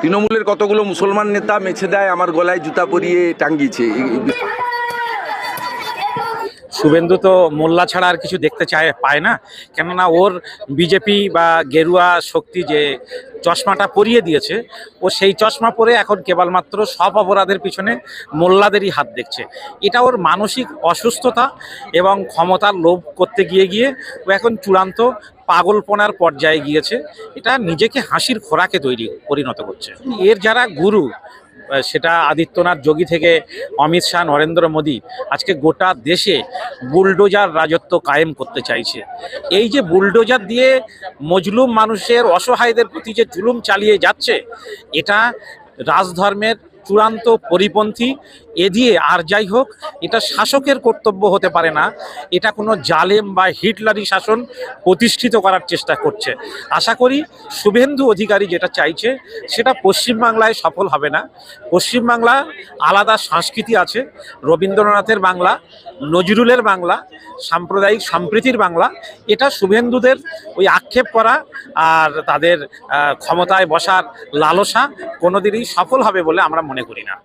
তৃণমূলের কতগুলো মুসলমান নেতা মেছে দেয় আমার গলায় জুতা পরিয়ে টাঙ্গিয়েছে। শুভেন্দু তো মোল্লা ছাড়া আর কিছু দেখতে চায় পায় না। কেননা ওর বিজেপি বা গেরুয়া শক্তি যে চশমাটা পরিয়ে দিয়েছে, ও সেই চশমা পরে এখন কেবলমাত্র সব অপরাধের পিছনে মোল্লাদেরই হাত দেখছে। এটা ওর মানসিক অসুস্থতা এবং ক্ষমতার লোভ করতে গিয়ে গিয়ে ও এখন চূড়ান্ত পাগলপনার পর্যায়ে গিয়েছে। এটা নিজেকে হাসির খোরাকে তৈরি পরিণত করছে। এর যারা গুরু সেটা আদিত্যনাথ যোগী থেকে অমিত শাহ, নরেন্দ্র মোদী আজকে গোটা দেশে বুলডোজার রাজত্ব কায়েম করতে চাইছে। এই যে বুলডোজার দিয়ে মজলুম মানুষের অসহায়দের প্রতি যে জুলুম চালিয়ে যাচ্ছে, এটা রাজধর্মের চূড়ান্ত পরিপন্থী, এ দিয়ে আর যাই হোক, এটা শাসকের কর্তব্য হতে পারে না। এটা কোনো জালেম বা হিটলারি শাসন প্রতিষ্ঠিত করার চেষ্টা করছে। আশা করি শুভেন্দু অধিকারী যেটা চাইছে, সেটা পশ্চিমবাংলায় সফল হবে না। পশ্চিমবাংলা আলাদা সংস্কৃতি আছে, রবীন্দ্রনাথের বাংলা, নজরুলের বাংলা, সাম্প্রদায়িক সম্প্রীতির বাংলা। এটা শুভেন্দুদের ওই আক্ষেপ করা আর তাদের ক্ষমতায় বসার লালসা কোনোদিনই সফল হবে বলে আমরা মনে করি না।